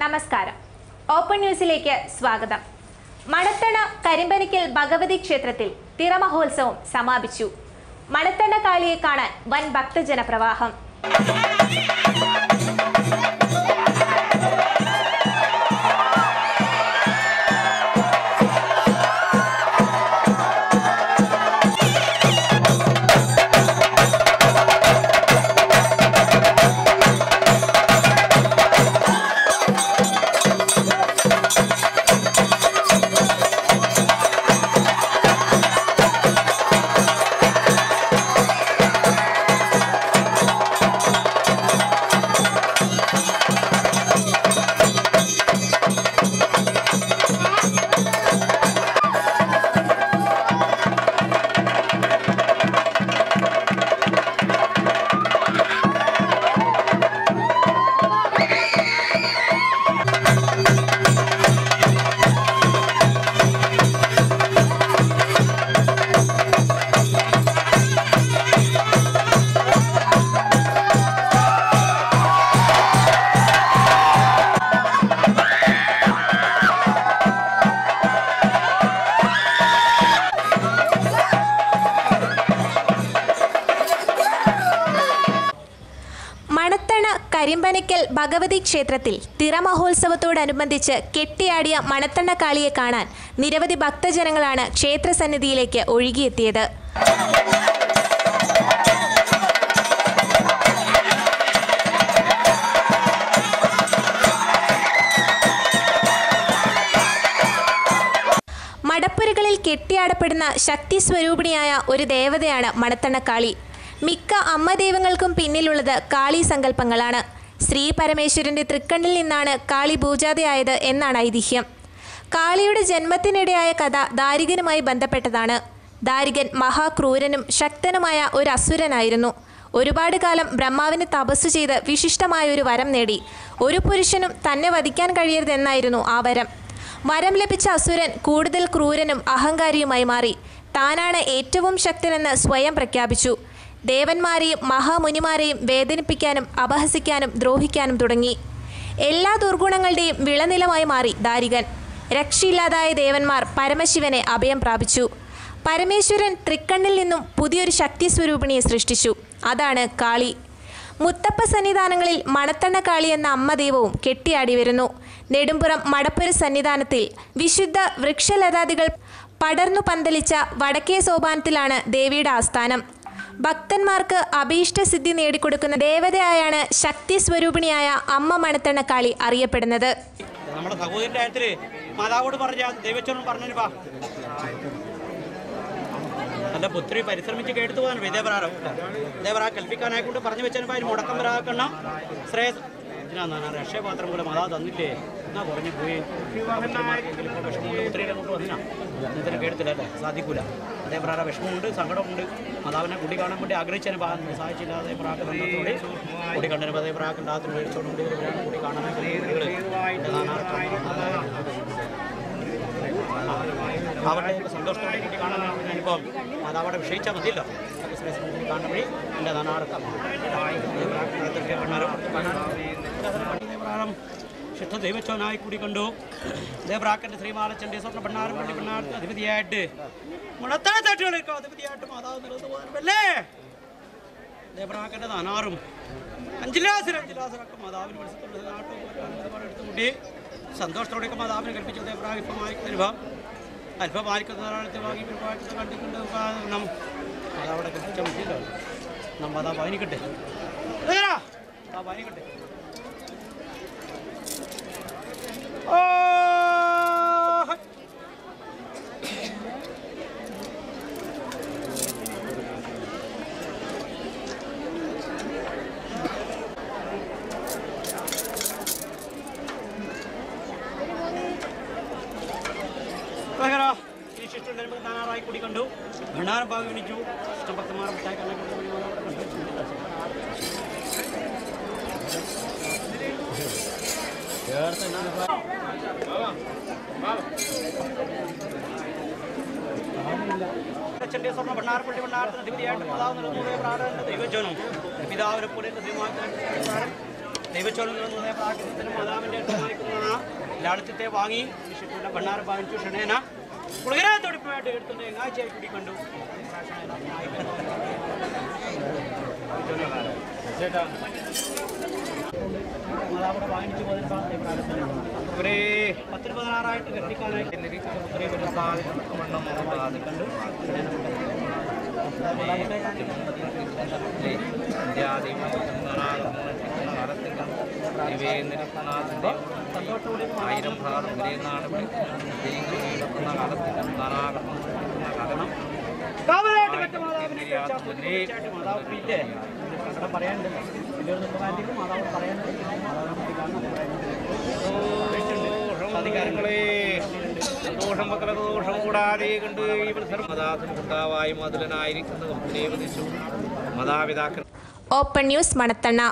നമസ്കാരം. ഓപ്പൺ ന്യൂസിലേക്ക് സ്വാഗതം. മണത്തണ കരിമ്പനിക്കൽ ഭഗവതി ക്ഷേത്രത്തിൽ തിറമഹോത്സവം സമാപിച്ചു. മണത്തണ കാളിയെ കാണാൻ വൻ ഭക്തജന കരിമ്പനയ്ക്കൽ ഭഗവതി ക്ഷേത്രത്തിൽ തിറമഹോത്സവത്തോടനുബന്ധിച്ച് കെട്ടിയാടിയ മണത്തണ്ണ കാളിയെ കാണാൻ നിരവധി ഭക്തജനങ്ങളാണ് ക്ഷേത്രസന്നിധിയിലേക്ക് ഒഴുകിയെത്തിയത്. മടപ്പുരകളിൽ കെട്ടിയാടപ്പെടുന്ന ശക്തി സ്വരൂപിണിയായ ഒരു ദേവതയാണ് മണത്തണ്ണക്കാളി. മിക്ക അമ്മ ദൈവങ്ങൾക്കും പിന്നിലുള്ളത് കാളി സങ്കല്പങ്ങളാണ് ശ്രീ പരമേശ്വരന്റെ തൃക്കണ്ണിൽ നിന്നാണ് കാളി പൂജാതയായത് എന്നാണ് ഐതിഹ്യം. കാളിയുടെ ജന്മത്തിനിടെയായ കഥ ദാരികനുമായി ബന്ധപ്പെട്ടതാണ്. ദാരികൻ മഹാക്രൂരനും ശക്തനുമായ ഒരു അസുരനായിരുന്നു. ഒരുപാട് കാലം ബ്രഹ്മാവിന് തപസ് ചെയ്ത് വിശിഷ്ടമായ ഒരു വരം നേടി. ഒരു പുരുഷനും തന്നെ വധിക്കാൻ കഴിയരുതെന്നായിരുന്നു ആ വരം. വരം ലഭിച്ച അസുരൻ കൂടുതൽ ക്രൂരനും അഹങ്കാരിയുമായി മാറി. താനാണ് ഏറ്റവും ശക്തനെന്ന് സ്വയം പ്രഖ്യാപിച്ചു. ദേവന്മാരെയും മഹാമുനിമാരെയും വേദനിപ്പിക്കാനും അപഹസിക്കാനും ദ്രോഹിക്കാനും തുടങ്ങി. എല്ലാ ദുർഗുണങ്ങളുടെയും വിളനിലമായി മാറി ദാരികൻ. രക്ഷയില്ലാതായ ദേവന്മാർ പരമശിവനെ അഭയം പ്രാപിച്ചു. പരമേശ്വരൻ തൃക്കണ്ണിൽ നിന്നും പുതിയൊരു ശക്തി സ്വരൂപിണിയെ സൃഷ്ടിച്ചു. അതാണ് കാളി. മുത്തപ്പ സന്നിധാനങ്ങളിൽ മണത്തണ്ണ കാളി എന്ന അമ്മ ദൈവവും കെട്ടിയാടി വരുന്നു. നെടുമ്പുറം മടപ്പുര സന്നിധാനത്തിൽ വിശുദ്ധ വൃക്ഷലതാദികൾ പടർന്നു പന്തലിച്ച വടക്കേ സോപാനത്തിലാണ് ദേവിയുടെ ആസ്ഥാനം. ഭക്തന്മാർക്ക് അഭീഷ്ടസിദ്ധി നേടിക്കൊടുക്കുന്ന ദേവതയായാണ് ശക്തി സ്വരൂപിണിയായ അമ്മ മണത്തണ്ണ കാളി അറിയപ്പെടുന്നത്. നമ്മുടെ പറഞ്ഞ പുത്രി പരിശ്രമിച്ച് കേട്ടു പോകാൻ ഇതേപ്രാരം ഇതേപ്രാ കൽപ്പിക്കാനായിക്കൊണ്ട് പറഞ്ഞു വെച്ചാൽ മുടക്കം വരാക്കണം ശ്രേയസ്. രക്ഷപാത്രം പോലെ മാതാവ് തന്നില്ലേ? എന്നാ കുറഞ്ഞു പോയി. വിഷമമുണ്ട് പുത്രിയുടെ കൊണ്ട് വന്നിനാ ഇതിനെ കേട്ടത്തില്ല അല്ലേ? സാധിക്കൂല. അതേപ്രാര വിഷമമുണ്ട് സങ്കടമുണ്ട്. മാതാവിനെ കുടി കാണാൻ വേണ്ടി ആഗ്രഹിച്ചതിന് സാധിച്ചില്ല അതേപ്രാക്ക് ബന്ധത്തോടെ കുടി കണ്ടതിന് അതേപ്രാക്ക് ഉണ്ടാകത്തിന് മേടിച്ചോടുകൂടി കുടി കാണാൻ അവരുടെ സന്തോഷത്തോടെ എനിക്ക് കാണാനാണ് അനുഭവം മാതാവിടെ വിഷയിച്ചാൽ മതിയല്ലോ. കൂടി കാണാൻ വഴി എന്റെ നാനാടക്കം പ്രാണം ശുദ്ധ ദൈവച്ചോനായി കൂടി കണ്ടു ദേവറാക്കന്റെ ശ്രീമാലച്ചന്റെ സ്വർണ ഭണ്ണാരം പള്ളി ഭണ്ണാരത്തിന് അധിപതിയായിട്ട് മുടത്തായ തട്ടുകളൊക്കെ അധിപതിയായിട്ട് മാതാവ് നിലനിന്ന് പോകാനല്ലേ ദേവറാക്കന്റെ നാനാറും അഞ്ചിലാസരം അഞ്ചിലാസിലൊക്കെ മാതാവിന് മനസ്സിലുള്ള നാട്ടും എടുത്തുകൂട്ടി സന്തോഷത്തോടെയൊക്കെ മാതാവിനെ കൽപ്പിച്ചു ദേവറാഗ് ഇപ്പം വായിക്കുന്ന അല്പം വായിക്കുന്ന ഒരാളത്തെ വാങ്ങി വായിച്ചത് കണ്ടിട്ടുണ്ട്. നം അതവിടെ കൽപ്പിച്ച മതിയല്ലോ നമ്മൾ അതാ വായിക്കട്ടെ ആ വായിക്കട്ടെ ഓ പ്രഹരാ ഈ ശിഷ്ടം വരുമ്പോൾ നാനാറായി കൂടി കണ്ടു ഭണ്ണാരം ഭാഗം വിളിച്ചു ഇഷ്ടം ഭക്തന്മാർ മിഠായി കണ്ണെ അച്ഛന്റെ സ്വർണ ഭണ്ണാർപ്പള്ളി ഭണ്ണാരത്തിന് അധിപതിയായിട്ട് മാതാവ് നിലനിന്നതേ പ്രാർത്ഥന ദൈവജനം പിതാവിനെ പോലെ ദൈവച്ചോളം നിലനിന്നതേ പ്രാർത്ഥനത്തിന് മാതാവിന്റെ അടുത്ത് വായിക്കുന്ന ലാളിത്യത്തെ വാങ്ങി ഭണ്ണാർ ഭണ്ണാറ് ഭാവിച്ചു ക്ഷണേന കുളികര തൊടിപ്പായിട്ട് എടുത്തുകൊണ്ട് എങ്ങാഴ്ചയായി കൂടിക്കണ്ടു മാതാവിടെ വാങ്ങിച്ചു ഒരു പത്തിന് പതിനാറായിട്ട് കെട്ടിക്കാനായിട്ട് ആയിരം ഭാഗം വിരയുന്നാണ് വിളിക്കുന്ന കാലത്തിന് നാനാകരണം കഥനം കാവലായിട്ട് പെറ്റ സന്തോഷം മക്കളെ ദോഷം കൂടാതെ കണ്ട് ഈ ഉണ്ടാവായി മതിലനായിരിക്കുന്നതും ദേവതിച്ചു മാതാപിതാക്കൾ. Open news മണത്തണ്ണ.